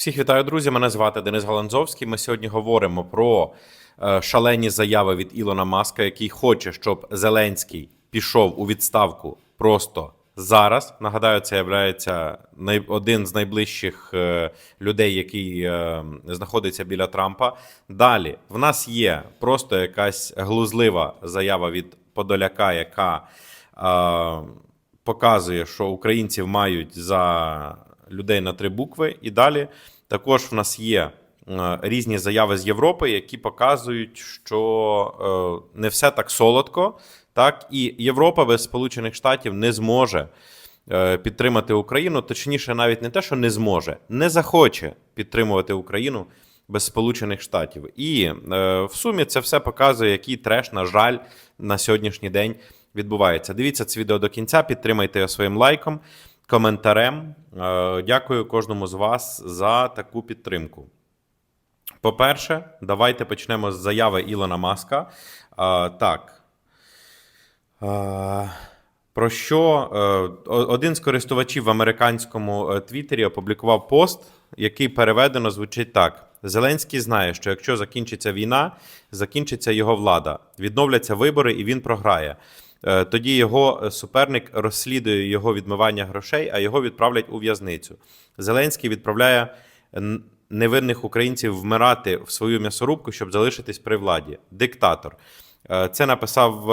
Всіх вітаю, друзі. Мене звати Денис Галанзовський. Ми сьогодні говоримо про е, шалені заяви від Ілона Маска, який хоче, щоб Зеленський пішов у відставку просто зараз. Нагадаю, це є один з найближчих е, людей, який е, знаходиться біля Трампа. Далі в нас є просто якась глузлива заява від Подоляка, яка е, показує, що українців мають за людей на три букви. І далі також в нас є е, різні заяви з Європи, які показують, що е, не все так солодко. Так, і Європа без Сполучених Штатів не зможе е, підтримати Україну. Точніше, навіть не те, що не зможе, не захоче підтримувати Україну без Сполучених Штатів. І е, в сумі це все показує, який треш, на жаль, на сьогоднішній день відбувається. Дивіться це відео до кінця, підтримайте його своїм лайком, коментарем. Е, Дякую кожному з вас за таку підтримку. По-перше, давайте почнемо з заяви Ілона Маска. Е, Так. Е, Про що один з користувачів в американському Твіттері опублікував пост, який переведено звучить так: Зеленський знає, що якщо закінчиться війна, закінчиться його влада, відновляться вибори, і він програє. Е, Тоді його е, суперник розслідує його відмивання грошей, а його відправлять у в'язницю. Зеленський відправляє невинних українців вмирати в свою м'ясорубку, щоб залишитись при владі. Диктатор. Е, Це написав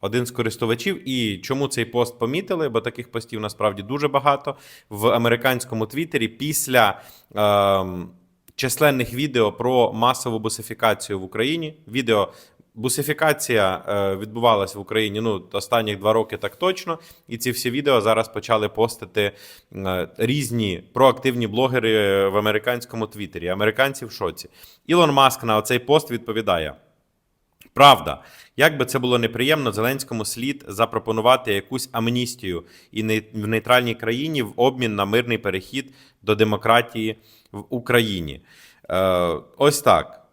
один з користувачів. І чому цей пост помітили? Бо таких постів насправді дуже багато в американському Твіттері після. Е, Численних відео про масову бусифікацію в Україні. Відео бусифікація е, відбувалася в Україні ну останніх два роки так точно. І ці всі відео зараз почали постити е, різні проактивні блогери в американському Твіттері. Американці в шоці. Ілон Маск на цей пост відповідає. Правда, як би це було неприємно, Зеленському слід запропонувати якусь амністію і в нейтральній країні в обмін на мирний перехід до демократії в Україні. Е, ось так.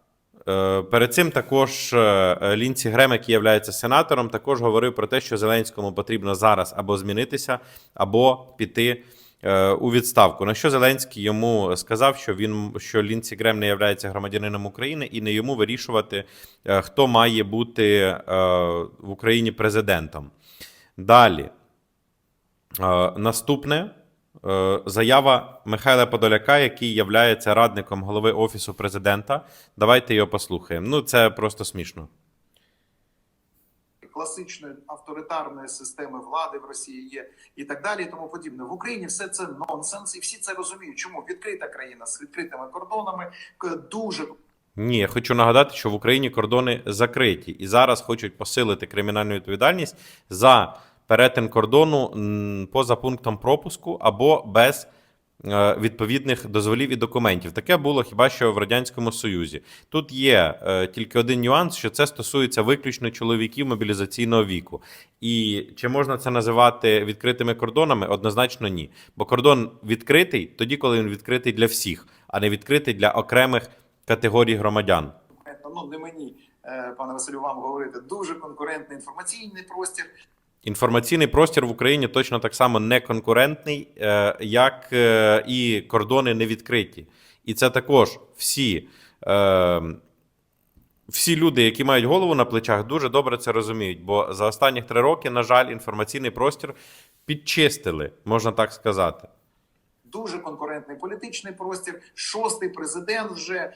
Е, Перед цим також е, Лінці Грем, який є сенатором, також говорив про те, що Зеленському потрібно зараз або змінитися, або піти е, у відставку. На що Зеленський йому сказав, що він що Лінці Грем не є громадянином України і не йому вирішувати, хто має бути в Україні президентом. Далі. Наступне заява Михайла Подоляка, який є радником голови Офісу президента. Давайте його послухаємо. Ну, це просто смішно. класичної авторитарної системи влади в Росії є і так далі, і тому подібне. В Україні все це нонсенс, і всі це розуміють. Чому відкрита країна з відкритими кордонами дуже Ні, я хочу нагадати, що в Україні кордони закриті, і зараз хочуть посилити кримінальну відповідальність за перетин кордону поза пунктом пропуску або без е, відповідних дозволів і документів. Таке було хіба що в радянському союзі. Тут є е, тільки один нюанс, що це стосується виключно чоловіків мобілізаційного віку. І чи можна це називати відкритими кордонами? Однозначно ні. Бо кордон відкритий тоді, коли він відкритий для всіх, а не відкритий для окремих категорій громадян. ну не мені, е, пане Василю, вам говорити. Дуже конкурентний інформаційний простір. Інформаційний простір в Україні точно так само не конкурентний, е, як е, і кордони не відкриті. І це також всі, е, всі люди, які мають голову на плечах, дуже добре це розуміють. Бо за останні три роки, на жаль, інформаційний простір підчистили, можна так сказати. Дуже конкурентний політичний простір. Шостий президент вже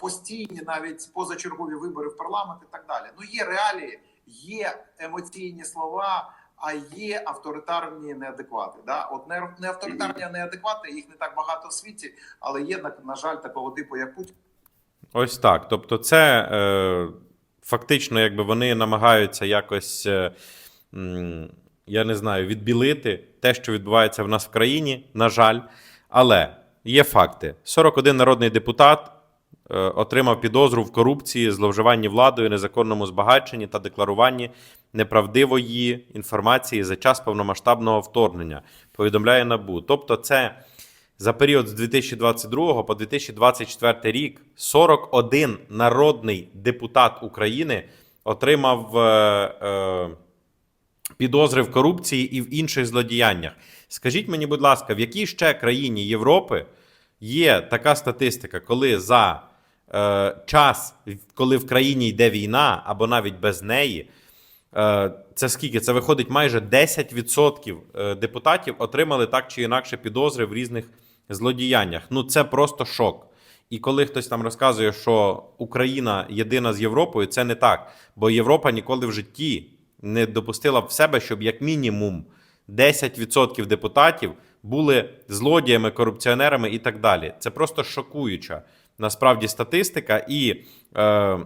постійні, навіть позачергові вибори в парламент і так далі. Ну є реалії, є емоційні слова, а є авторитарні неадеквати. Да? От не, авторитарні, а неадеквати, їх не так багато в світі, але є на, жаль такого типу, як Путін. Ось так. Тобто, це е, фактично, якби вони намагаються якось, е, я не знаю, відбілити те, що відбувається в нас в країні, на жаль. Але є факти: 41 народний депутат отримав підозру в корупції, зловживанні владою, незаконному збагаченні та декларуванні неправдивої інформації за час повномасштабного вторгнення. Повідомляє НАБУ. Тобто, це за період з 2022 по 2024 рік 41 народний депутат України отримав е, е, підозри в корупції і в інших злодіяннях. Скажіть мені, будь ласка, в якій ще країні Європи є така статистика, коли за е, час, коли в країні йде війна, або навіть без неї, е, це скільки? Це виходить майже 10% е, депутатів отримали так чи інакше підозри в різних злодіяннях. Ну це просто шок. І коли хтось там розказує, що Україна єдина з Європою, це не так. Бо Європа ніколи в житті не допустила в себе, щоб як мінімум 10% депутатів були злодіями, корупціонерами і так далі. Це просто шокуюча насправді статистика. І е,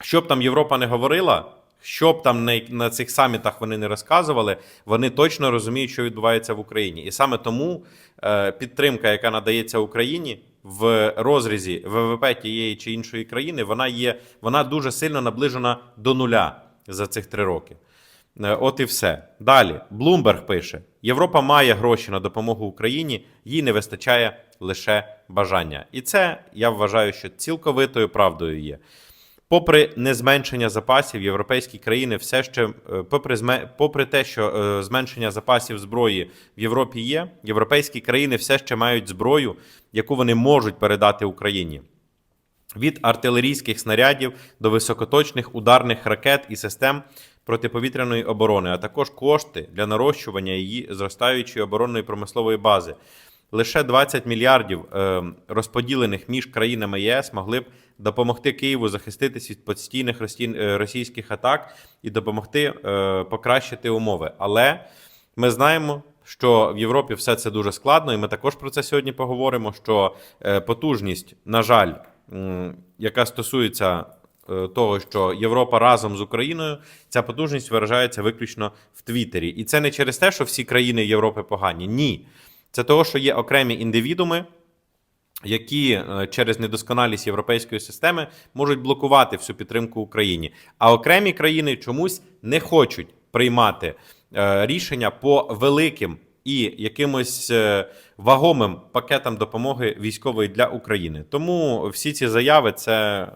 що там Європа не говорила, що б там на, на цих самітах вони не розказували, вони точно розуміють, що відбувається в Україні. І саме тому е, підтримка, яка надається Україні в розрізі ВВП тієї чи іншої країни, вона є вона дуже сильно наближена до нуля за цих три роки. Е, От і все. Далі. Блумберг пише: Європа має гроші на допомогу Україні, їй не вистачає лише бажання. І це я вважаю, що цілковитою правдою є. Попри незменшення запасів, європейські країни все ще, е, попри, попри те, що е, зменшення запасів зброї в Європі є, європейські країни все ще мають зброю, яку вони можуть передати Україні. Від артилерійських снарядів до високоточних ударних ракет і систем протиповітряної оборони, а також кошти для нарощування її зростаючої оборонної промислової бази. Лише 20 мільярдів е, розподілених між країнами ЄС могли б допомогти Києву захиститись від постійних е, російських атак і допомогти е, покращити умови. Але ми знаємо, що в Європі все це дуже складно, і ми також про це сьогодні поговоримо. Що потужність, на жаль, яка стосується того, що Європа разом з Україною, ця потужність виражається виключно в Твіттері. І це не через те, що всі країни Європи погані. Ні. Це того, що є окремі індивідуми, які е, через недосконалість європейської системи можуть блокувати всю підтримку Україні. А окремі країни чомусь не хочуть приймати е, рішення по великим і якимось е, вагомим пакетам допомоги військової для України. Тому всі ці заяви це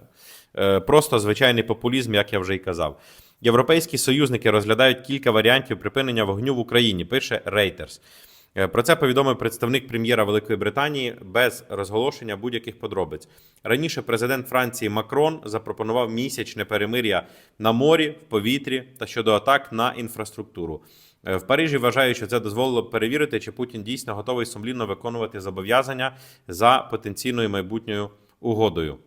просто звичайний популізм, як я вже й казав. Європейські союзники розглядають кілька варіантів припинення вогню в Україні. Пише Reuters. Е, Про це повідомив представник прем'єра Великої Британії без розголошення будь-яких подробиць. Раніше президент Франції Макрон запропонував місячне перемир'я на морі, в повітрі та щодо атак на інфраструктуру. Е, В Парижі вважають, що це дозволило перевірити, чи Путін дійсно готовий сумлінно виконувати зобов'язання за потенційною майбутньою угодою.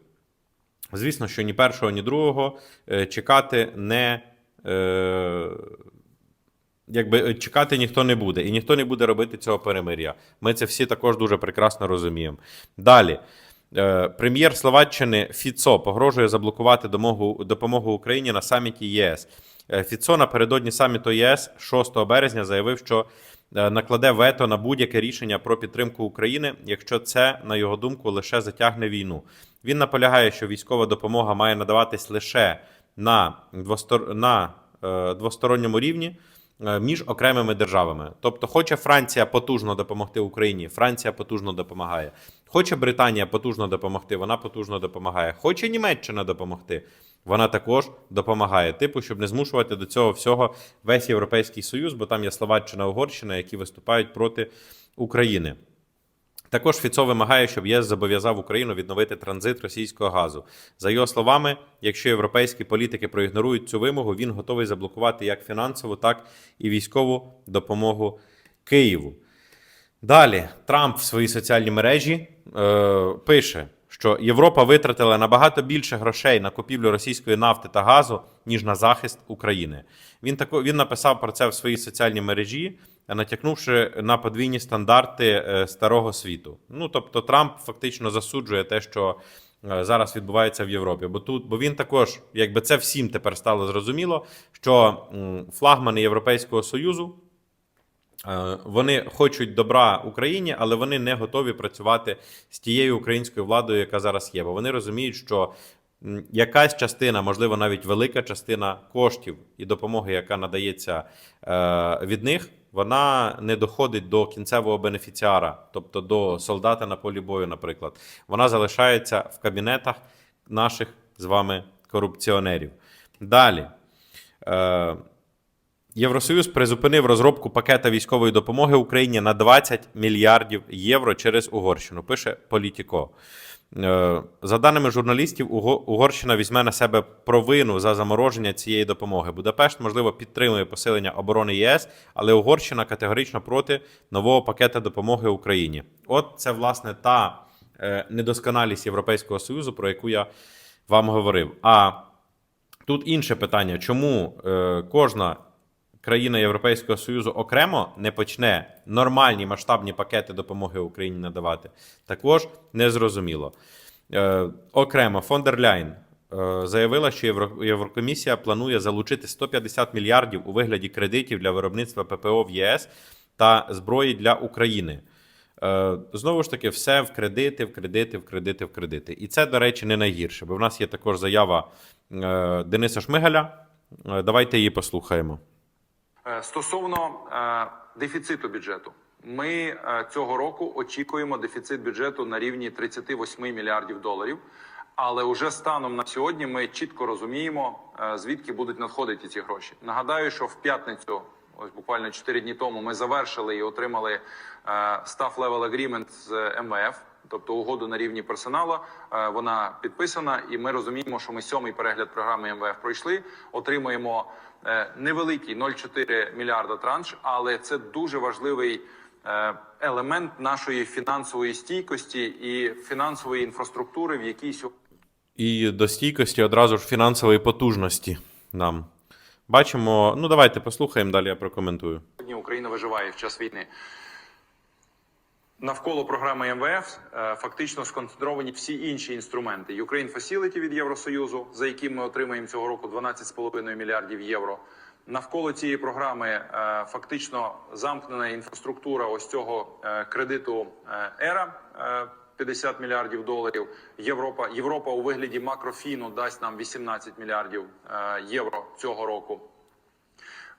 Звісно, що ні першого, ні другого е, чекати не. Якби е, чекати ніхто не буде, і ніхто не буде робити цього перемир'я. Ми це всі також дуже прекрасно розуміємо. Далі. Е, Прем'єр Словаччини Фіцо погрожує заблокувати допомогу Україні на саміті ЄС. Е, Фіцо напередодні саміту ЄС 6 березня заявив, що накладе вето на будь-яке рішення про підтримку України, якщо це, на його думку, лише затягне війну. Він наполягає, що військова допомога має надаватись лише на, двостор... на двосторонньому рівні між окремими державами. Тобто, хоче Франція потужно допомогти Україні, Франція потужно допомагає. Хоче Британія потужно допомогти, вона потужно допомагає. Хоче Німеччина допомогти, вона також допомагає. Типу, щоб не змушувати до цього всього весь Європейський Союз, бо там є Словаччина, Угорщина, які виступають проти України. Також Фіцо вимагає, щоб ЄС зобов'язав Україну відновити транзит російського газу. За його словами, якщо європейські політики проігнорують цю вимогу, він готовий заблокувати як фінансову, так і військову допомогу Києву. Далі Трамп в своїй соціальній мережі е, пише, що Європа витратила набагато більше грошей на купівлю російської нафти та газу, ніж на захист України. Він тако, він написав про це в своїй соціальній мережі, натякнувши на подвійні стандарти е, старого світу. Ну тобто, Трамп фактично засуджує те, що е, зараз відбувається в Європі. Бо тут, бо він також, якби це всім тепер стало зрозуміло, що флагмани Європейського союзу. Е, Вони хочуть добра Україні, але вони не готові працювати з тією українською владою, яка зараз є. Бо вони розуміють, що якась частина, можливо, навіть велика частина коштів і допомоги, яка надається е, від них, вона не доходить до кінцевого бенефіціара, тобто до солдата на полі бою, наприклад. Вона залишається в кабінетах наших з вами корупціонерів. Далі. Е, Євросоюз призупинив розробку пакета військової допомоги Україні на 20 мільярдів євро через Угорщину. Пише Політіко. Е, За даними журналістів, Угорщина візьме на себе провину за замороження цієї допомоги. Будапешт, можливо, підтримує посилення оборони ЄС, але Угорщина категорично проти нового пакета допомоги Україні. От це власне та е, недосконалість Європейського Союзу, про яку я вам говорив. А тут інше питання: чому е, кожна країна Європейського Союзу окремо не почне нормальні масштабні пакети допомоги Україні надавати, також незрозуміло. Е, окремо фон дер Ляйн е, заявила, що Євро- Єврокомісія планує залучити 150 мільярдів у вигляді кредитів для виробництва ППО в єС та зброї для України. Е, Знову ж таки, все в кредити, в кредити, в кредити, в кредити. І це, до речі, не найгірше, бо в нас є також заява е, Дениса Шмигаля. Давайте її послухаємо. Е, Стосовно е, дефіциту бюджету, ми е, цього року очікуємо дефіцит бюджету на рівні 38 мільярдів доларів. Але уже станом на сьогодні ми чітко розуміємо, звідки будуть надходити ці гроші. Нагадаю, що в п'ятницю, ось буквально 4 дні тому, ми завершили і отримали staff level agreement з МВФ, тобто угоду на рівні персоналу. Е, Вона підписана, і ми розуміємо, що ми сьомий перегляд програми МВФ пройшли. Отримуємо е, невеликий 0,4 мільярда транш, але це дуже важливий е, елемент нашої фінансової стійкості і фінансової інфраструктури, в якій сьогодні. І до стійкості одразу ж фінансової потужності нам. Бачимо. Ну, давайте послухаємо, далі я прокоментую. Сьогодні Україна виживає в час війни. Навколо програми МВФ е, фактично сконцентровані всі інші інструменти. Ukraine Facility від Євросоюзу, за яким ми отримаємо цього року 12,5 мільярдів євро. Навколо цієї програми е, фактично замкнена інфраструктура ось цього е, кредиту ЕРА. е, 50 мільярдів доларів. Європа Європа у вигляді макрофіну дасть нам 18 мільярдів євро цього року.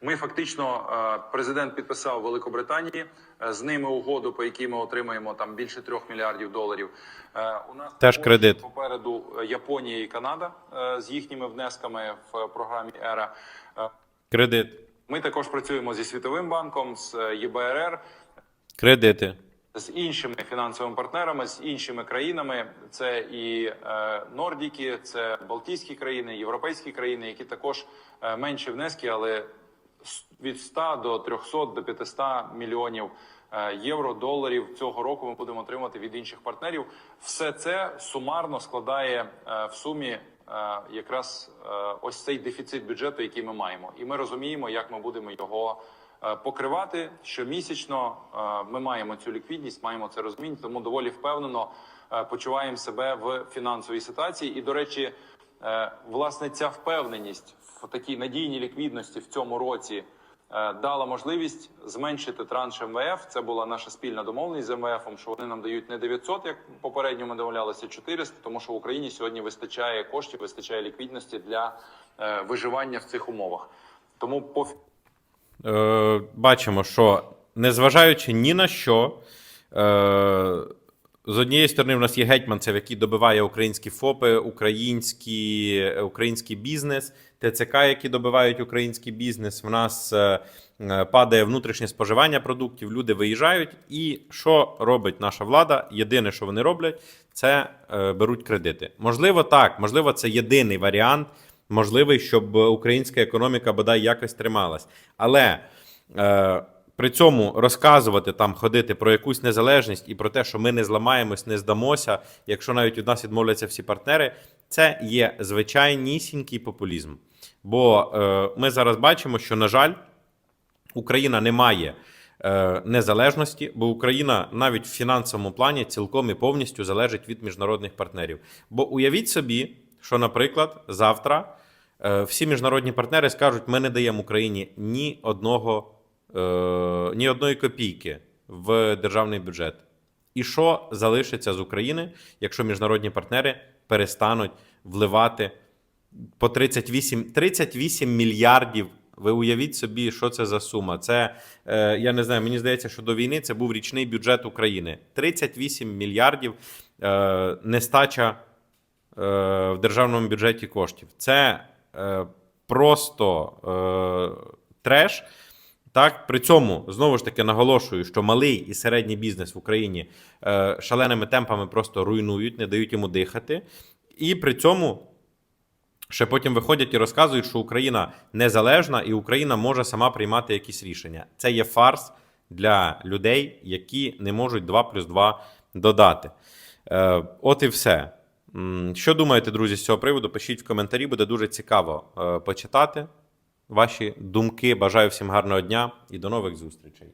Ми фактично е, президент підписав Великобританії е, з ними угоду, по якій ми отримаємо там більше трьох мільярдів доларів. Е, У нас Теж кредит. попереду Японія і Канада з їхніми внесками в програмі ЕРА. Кредит. Ми також працюємо зі світовим банком, з ЄБРР, Кредити. з іншими фінансовими партнерами, з іншими країнами. Це і е, Нордіки, це Балтійські країни, європейські країни, які також е, менші внески, але від 100 до 300 до 500 мільйонів е, євро, доларів цього року ми будемо отримати від інших партнерів. Все це сумарно складає е, в сумі е, якраз ось цей дефіцит бюджету, який ми маємо, і ми розуміємо, як ми будемо його покривати щомісячно. Ми маємо цю ліквідність, маємо це розуміння, тому доволі впевнено почуваємо себе в фінансовій ситуації. І до речі, власне, ця впевненість в такій надійній ліквідності в цьому році. е, Дала можливість зменшити транш МВФ. Це була наша спільна домовленість з МВФ, що вони нам дають не 900, як попередньо ми домовлялися, 400, тому що в Україні сьогодні вистачає коштів, вистачає ліквідності для е, виживання в цих умовах. Тому по Е, бачимо, що незважаючи ні на що, е, з однієї сторони, в нас є гетьманцев, який добиває українські ФОПи, українські, український бізнес, ТЦК, які добивають український бізнес. В нас е, е, падає внутрішнє споживання продуктів, люди виїжджають. І що робить наша влада? Єдине, що вони роблять, це е, беруть кредити. Можливо, так, можливо, це єдиний варіант, можливий, щоб українська економіка бодай якось трималась. Але е, при цьому розказувати там, ходити про якусь незалежність і про те, що ми не зламаємось, не здамося, якщо навіть від нас відмовляться всі партнери, це є звичайнісінький популізм. Бо е, ми зараз бачимо, що, на жаль, Україна не має е, незалежності, бо Україна навіть в фінансовому плані цілком і повністю залежить від міжнародних партнерів. Бо уявіть собі, що, наприклад, завтра е, всі міжнародні партнери скажуть: ми не даємо Україні ні одного, ні одної копійки в державний бюджет. І що залишиться з України, якщо міжнародні партнери перестануть вливати по 38, 38 мільярдів. Ви уявіть собі, що це за сума. Це е, я не знаю, мені здається, що до війни це був річний бюджет України. 38 мільярдів е, нестача е, в державному бюджеті коштів. Це е, просто е, треш. Так, при цьому знову ж таки наголошую, що малий і середній бізнес в Україні е, шаленими темпами просто руйнують, не дають йому дихати. І при цьому ще потім виходять і розказують, що Україна незалежна і Україна може сама приймати якісь рішення. Це є фарс для людей, які не можуть 2 плюс 2 додати. Е, от і все. Що думаєте, друзі, з цього приводу? Пишіть в коментарі, буде дуже цікаво е, почитати ваші думки. Бажаю всім гарного дня і до нових зустрічей.